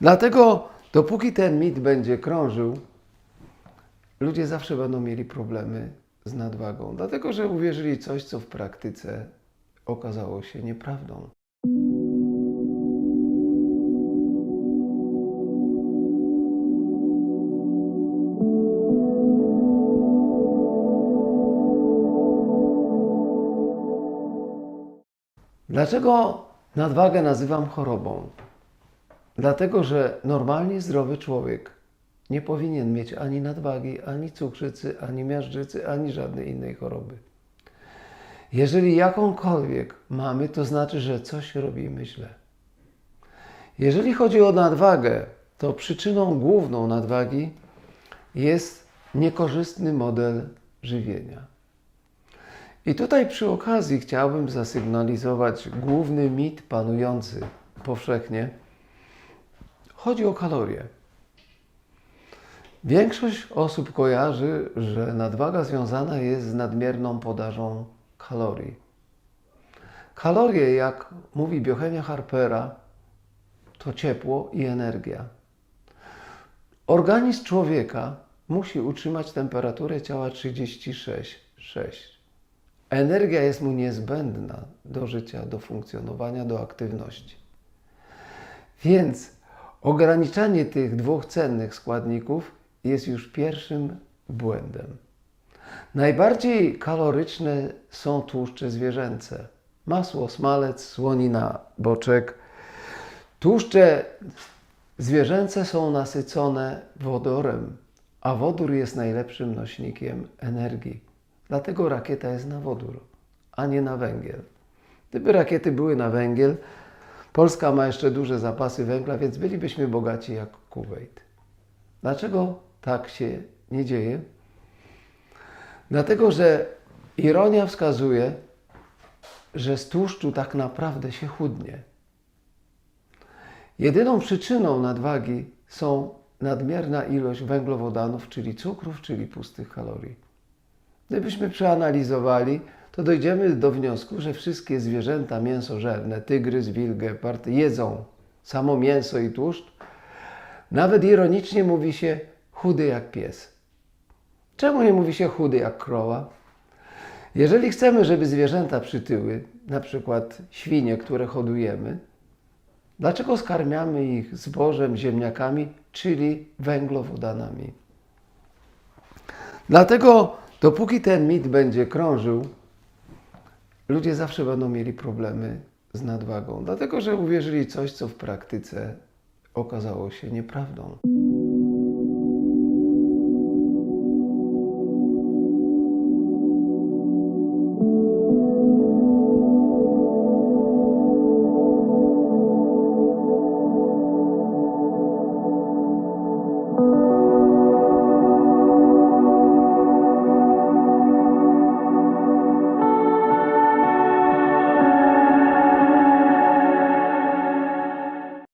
Dlatego, dopóki ten mit będzie krążył, ludzie zawsze będą mieli problemy z nadwagą. Dlatego, że uwierzyli coś, co w praktyce okazało się nieprawdą. Dlaczego nadwagę nazywam chorobą? Dlatego, że normalnie zdrowy człowiek nie powinien mieć ani nadwagi, ani cukrzycy, ani miażdżycy, ani żadnej innej choroby. Jeżeli jakąkolwiek mamy, to znaczy, że coś robimy źle. Jeżeli chodzi o nadwagę, to przyczyną główną nadwagi jest niekorzystny model żywienia. I tutaj przy okazji chciałbym zasygnalizować główny mit panujący powszechnie. Chodzi o kalorie. Większość osób kojarzy, że nadwaga związana jest z nadmierną podażą kalorii. Kalorie, jak mówi biochemia Harpera, to ciepło i energia. Organizm człowieka musi utrzymać temperaturę ciała 36,6. Energia jest mu niezbędna do życia, do funkcjonowania, do aktywności. Więc ograniczanie tych dwóch cennych składników jest już pierwszym błędem. Najbardziej kaloryczne są tłuszcze zwierzęce. Masło, smalec, słonina, boczek. Tłuszcze zwierzęce są nasycone wodorem, a wodór jest najlepszym nośnikiem energii. Dlatego rakieta jest na wodór, a nie na węgiel. Gdyby rakiety były na węgiel, Polska ma jeszcze duże zapasy węgla, więc bylibyśmy bogaci jak Kuwait. Dlaczego tak się nie dzieje? Dlatego, że ironia wskazuje, że z tłuszczu tak naprawdę się chudnie. Jedyną przyczyną nadwagi są nadmierna ilość węglowodanów, czyli cukrów, czyli pustych kalorii. Gdybyśmy przeanalizowali, to dojdziemy do wniosku, że wszystkie zwierzęta mięsożerne, tygrys, wilk, gepard, jedzą samo mięso i tłuszcz. Nawet ironicznie mówi się chudy jak pies. Czemu nie mówi się chudy jak krowa? Jeżeli chcemy, żeby zwierzęta przytyły, na przykład świnie, które hodujemy, dlaczego skarmiamy ich zbożem, ziemniakami, czyli węglowodanami? Dlatego, dopóki ten mit będzie krążył, ludzie zawsze będą mieli problemy z nadwagą. Dlatego, że uwierzyli coś, co w praktyce okazało się nieprawdą.